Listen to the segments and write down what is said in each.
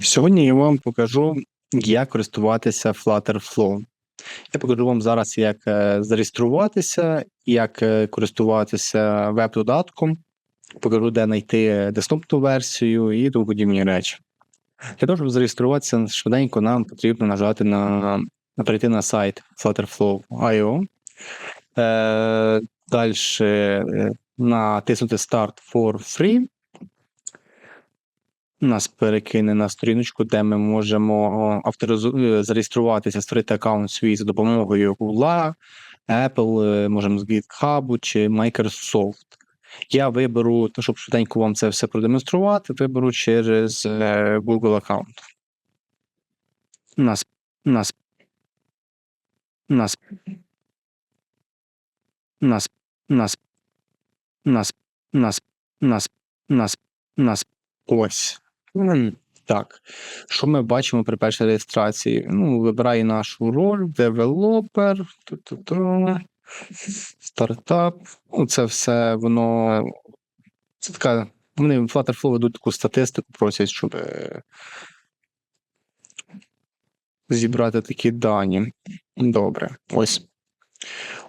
Сьогодні я вам покажу, як користуватися Flutterflow. Я покажу вам зараз, як е, зареєструватися, як е, користуватися веб-додатком, покажу, де знайти десктопну версію і тому подібні речі. Для того, щоб зареєструватися швиденько, нам потрібно нажати на, на перейти на сайт Flutterflow.io. Е, Далі натиснути Start for Free нас перекине на сторіночку, де ми можемо авторизу... е, зареєструватися, створити аккаунт свій за допомогою Google, Apple, е, можемо з GitHub чи Microsoft. Я виберу, щоб швиденько вам це все продемонструвати, виберу через е, Google аккаунт. Нас, нас, нас, нас, нас, нас, нас, нас, нас, нас, ось. Так, що ми бачимо при першій реєстрації? Ну, вибирає нашу роль, девелопер, стартап. Ну, це все воно. Це така. Вони в Flutterflow ведуть таку статистику, просять, щоб е, зібрати такі дані. Добре, ось.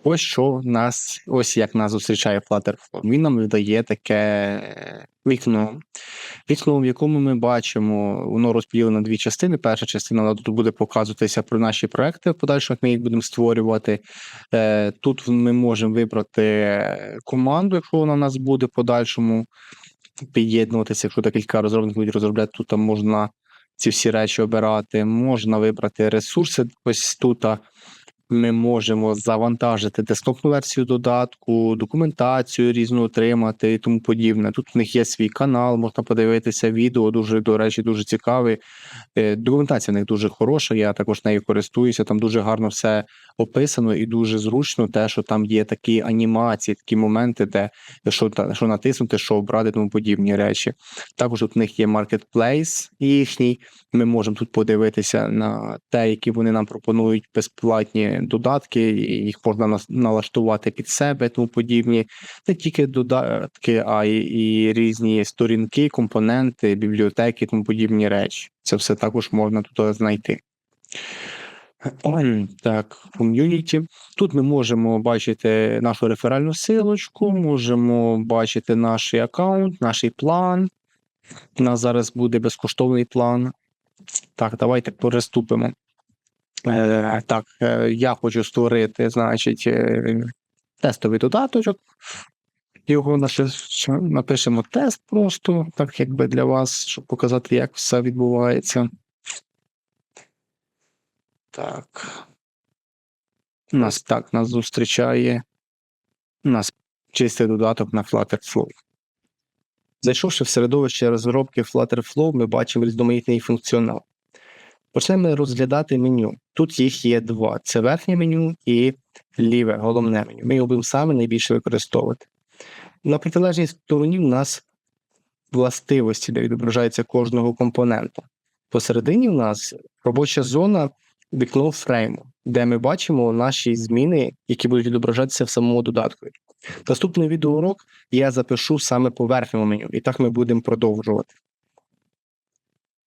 Ось що нас, ось як нас зустрічає Flutterflow. Він нам видає таке вікно. Вікно, в якому ми бачимо, воно розділено на дві частини. Перша частина тут буде показуватися про наші проекти в подальшому, як ми їх будемо створювати. Е, Тут ми можемо вибрати команду, якщо вона у нас буде в подальшому під'єднуватися, якщо декілька розробників будуть розробляти, тут можна ці всі речі обирати. Можна вибрати ресурси. Ось тут ми можемо завантажити десктопну версію додатку, документацію різну отримати і тому подібне. Тут в них є свій канал, можна подивитися відео, дуже, до речі, дуже цікавий. Е, Документація в них дуже хороша, я також нею користуюся. Там дуже гарно все описано і дуже зручно те, що там є такі анімації, такі моменти, де що, що натиснути, що обрати, тому подібні речі. Також тут в них є маркетплейс їхній. Ми можемо тут подивитися на те, які вони нам пропонують безплатні додатки, їх можна налаштувати під себе, тому подібні. Не тільки додатки, а й і різні сторінки, компоненти, бібліотеки, тому подібні речі. Це все також можна тут знайти. Так, ком'юніті. Тут ми можемо бачити нашу реферальну силочку, можемо бачити наш аккаунт, наш план. У нас зараз буде безкоштовний план. Так, давайте переступимо. Е, так, е, я хочу створити, значить, е, тестовий додаточок. Його напишемо тест просто, так якби для вас, щоб показати, як все відбувається. Так. Нас так, нас зустрічає. Нас чистий додаток на Flutterflow. Зайшовши в середовище розробки Flutterflow, ми бачимо різноманітний функціонал. Почнемо розглядати меню. Тут їх є два: це верхнє меню і ліве, головне меню. Ми його будемо саме найбільше використовувати. На протилежній стороні у нас властивості, де відображається кожного компонента. Посередині у нас робоча зона вікно фрейму, де ми бачимо наші зміни, які будуть відображатися в самому додатку. Наступний відеоурок я запишу саме по верхньому меню, і так ми будемо продовжувати.